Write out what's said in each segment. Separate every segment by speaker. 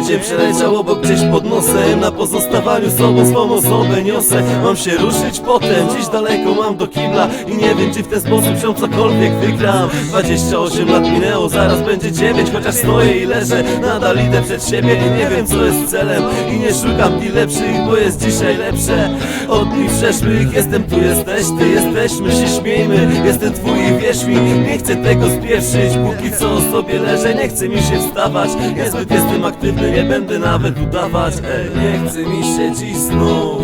Speaker 1: przeleciał obok gdzieś pod nosem Na pozostawaniu sobą swą osobę niosę. Mam się ruszyć potem, gdzieś daleko mam do kibla I nie wiem czy w ten sposób się cokolwiek wygram. 28 lat minęło, zaraz będzie 9 Chociaż stoję i leżę, nadal idę przed siebie. I nie wiem co jest celem I nie szukam dni lepszych, bo jest dzisiaj lepsze. Od dni przeszłych, jestem tu, jesteś ty, jesteśmy się śmiejmy. Jestem twój i wierz mi, nie chcę tego spieprzyć. Póki co sobie leżę, nie chce mi się wstawać. Niezbyt jestem aktywny, nie będę nawet udawać Ej, nie chce mi się dziś znów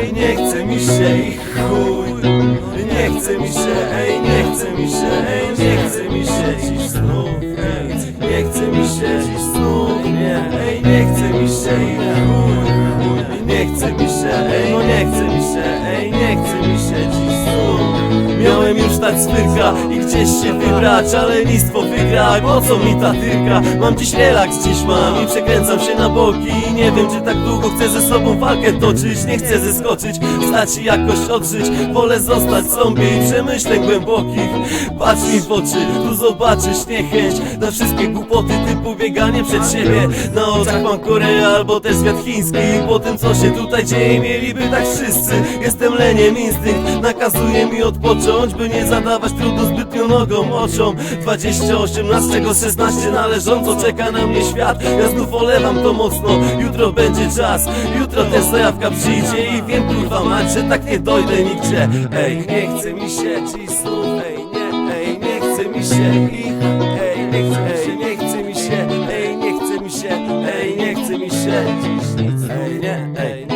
Speaker 1: Ej, nie chce mi się i chuj Nie chce mi się, ej, nie chce mi się, ej, nie chce mi się dziś znów Ej, nie chce mi się dziś znów, nie Ej, nie chce mi się i chuj, Nie chce mi się, ej, no nie chce mi się, ej, nie chce mi się dziś znów Miałem już tak swyrka i gdzieś się wybrać Ale listwo wygra, po co mi ta tyrka? Mam dziś relaks, dziś mam i przekręcam się na boki. I nie wiem czy tak długo chcę ze sobą walkę toczyć. Nie chcę zeskoczyć, wstać i jakoś odżyć. Wolę zostać sobie i przemyśleń głębokich. Patrz mi w oczy, tu zobaczysz niechęć Na wszystkie głupoty typu bieganie przed siebie. Na oczach mam Koreę albo też świat chiński. Po tym co się tutaj dzieje mieliby tak wszyscy. Jestem leniem, instynkt nakazuje mi odpocząć By nie zadawać trudu zbytnio nogą, oczom. 28, na z czego 16 należąco czeka na mnie świat. Ja znów olewam to mocno, jutro będzie czas. Jutro też zajawka przyjdzie i wiem kurwa mać, że tak nie dojdę nigdzie. Ej, nie chce mi się dziś znów, ej nie, ej nie chce mi się ich. Ej, nie chce, ej, nie chce mi się, ej nie chce mi się, ej nie chce mi się dziś nic. Ej nie, ej nie